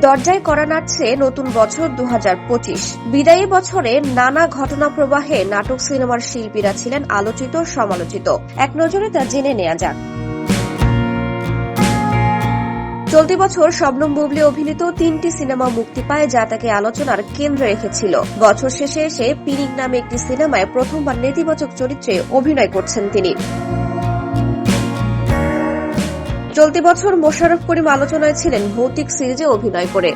দরজায় করা নাড়ছে নতুন বছর দু হাজার পঁচিশ। বিদায়ী বছরে নানা ঘটনা প্রবাহে নাটক সিনেমার শিল্পীরা ছিলেন আলোচিত, সমালোচিত। এক নজরে তা জেনে নেওয়া যাক। চলতি বছর শবনম বুবলি অভিনীত তিনটি সিনেমা মুক্তি পায় যা তাকে আলোচনার কেন্দ্রে রেখেছিল। বছর শেষে এসে পিনিক নামে একটি সিনেমায় প্রথমবার নেতিবাচক চরিত্রে অভিনয় করছেন তিনি। চলতি বছর মোশাররফ করিম আলোচনায় ছিলেন ভৌতিক সিরিজে অভিনয় করে।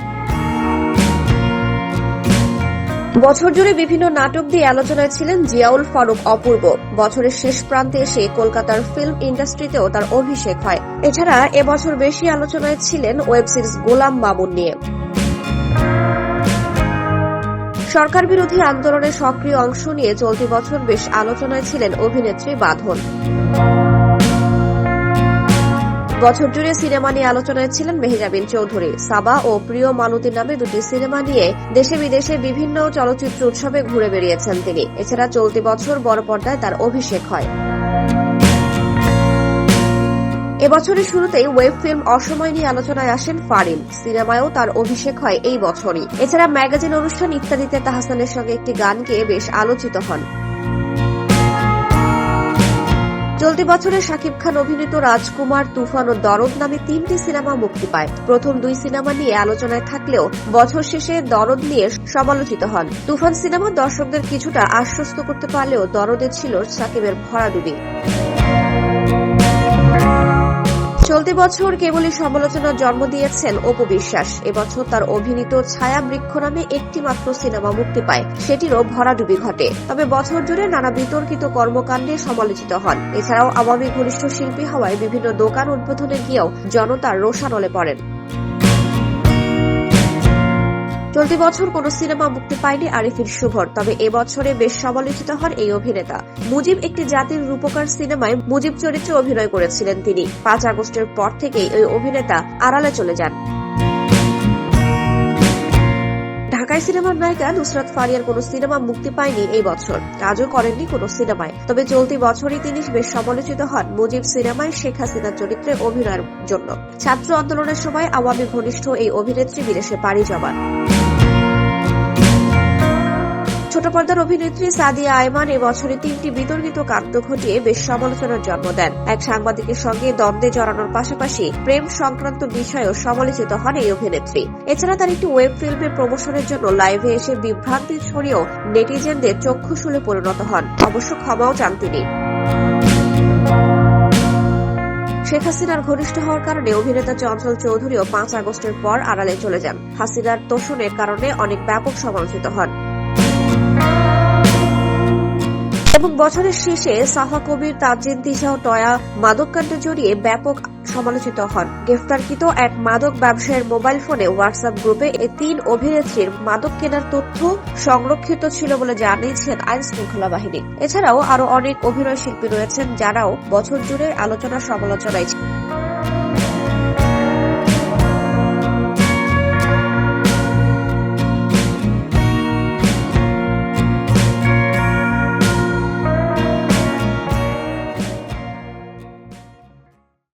বছর জুড়ে বিভিন্ন নাটক দিয়ে আলোচনায় ছিলেন জিয়াউল ফারুক অপূর্ব। বছরের শেষ প্রান্তে এসে কলকাতার ফিল্ম ইন্ডাস্ট্রিতেও তার অভিষেক হয়। এছাড়া এবছর বেশি আলোচনায় ছিলেন ওয়েব সিরিজ গোলাম মামুন নিয়ে। সরকার বিরোধী আন্দোলনে সক্রিয় অংশ নিয়ে চলতি বছর বেশ আলোচনায় ছিলেন অভিনেত্রী বাঁধন। বছর জুড়ে সিনেমা নিয়ে আলোচনায় ছিলেন মেহজাবিন চৌধুরী। সাবা ও প্রিয় মালতী নামে দুটি সিনেমা নিয়ে দেশে বিদেশে বিভিন্ন চলচ্চিত্র উৎসবে ঘুরে বেরিয়েছেন তিনি। এছাড়া চলতি বছর বড় পর্দায় তার অভিষেক হয়। এবছরের শুরুতেই ওয়েব ফিল্ম অসময় নিয়ে আলোচনায় আসেন ফারিন। সিনেমায়ও তার অভিষেক হয় এই বছরই। এছাড়া ম্যাগাজিন অনুষ্ঠান ইত্যাদিতে তাহসানের সঙ্গে একটি গান গেয়ে বেশ আলোচিত হন। চলতি বছরে শাকিব খান অভিনীত রাজকুমার তুফান ও দরদ নামে তিনটি সিনেমা মুক্তি পায়। প্রথম দুই সিনেমা নিয়ে আলোচনায় থাকলেও বছর শেষে দরদ নিয়ে সমালোচিত হন। তুফান সিনেমা দর্শকদের কিছুটা আশ্বস্ত করতে পারলেও দরদে ছিল সাকিবের ভরাডুবি চলতি বছর কেবলই সমালোচনার জন্ম দিয়েছেন অপু বিশ্বাস। এবছর তার অভিনীত ছায়া বৃক্ষ নামে একটি মাত্র সিনেমা মুক্তি পায়। সেটিরও ভরাডুবি ঘটে। তবে বছর জুড়ে নানা বিতর্কিত কর্মকাণ্ডে সমালোচিত হন। এছাড়াও আওয়ামী ঘনিষ্ঠ শিল্পী হওয়ায় বিভিন্ন দোকান উদ্বোধনে গিয়েও জনতার রোষানলে পড়েন। চলতি বছর কোন সিনেমা মুক্তি পায়নি আরিফিন শুভর, তবে এবছরে বেশ সমালোচিত হন এই অভিনেতা। মুজিব একটি জাতির রূপকার সিনেমায় মুজিব চরিত্রে অভিনয় করেছিলেন তিনি। পাঁচ আগস্টের পর থেকেই ওই অভিনেতা আড়ালে চলে যান। ঢাকায় সিনেমার নায়িকা নুসরাত ফারিয়ার কোন সিনেমা মুক্তি পায়নি এই বছর। কাজও করেননি কোন সিনেমায়। তবে চলতি বছরই তিনি বেশ সমালোচিত হন মুজিব সিনেমায় শেখ হাসিনার চরিত্রে অভিনয়ের জন্য। ছাত্র আন্দোলনের সময় আওয়ামী ঘনিষ্ঠ এই অভিনেত্রী বিদেশে পাড়ি জমান। ছোট পর্দার অভিনেত্রী সাদিয়া আয়মান এবছরে তিনটি বিতর্কিত কাণ্ড ঘটিয়ে বেশ সমালোচনার জন্ম দেন। এক সাংবাদিকের সঙ্গে দ্বন্দ্বে জড়ানোর পাশাপাশি প্রেম সংক্রান্ত বিষয়েও সমালোচিত হন এই অভিনেত্রী। এছাড়া তার একটি ওয়েব ফিল্মের প্রমোশনের জন্য লাইভে এসে বিভ্রান্তি ছড়িয়েও নেটিজেনদের চক্ষুশুলে পরিণত হন। অবশ্য ক্ষমাও চান তিনি। শেখ হাসিনার ঘনিষ্ঠ হওয়ার কারণে অভিনেতা চঞ্চল চৌধুরীও পাঁচ আগস্টের পর আড়ালে চলে যান। হাসিনার তোষণের কারণে অনেক ব্যাপক সমালোচিত হন। এবং বছরের শেষে সাফা কবির তাজিন ও টয়া মাদককাণ্ডে জড়িয়ে ব্যাপক সমালোচিত হন গ্রেফতারকৃত এক মাদক ব্যবসায়ীর মোবাইল ফোনে হোয়াটসঅ্যাপ গ্রুপে এই তিন অভিনেত্রীর মাদক কেনার তথ্য সংরক্ষিত ছিল বলে জানিয়েছেন আইন শৃঙ্খলা বাহিনী এছাড়াও আরও অনেক অভিনয় শিল্পী রয়েছেন যারাও বছর জুড়ে আলোচনা সমালোচনায়।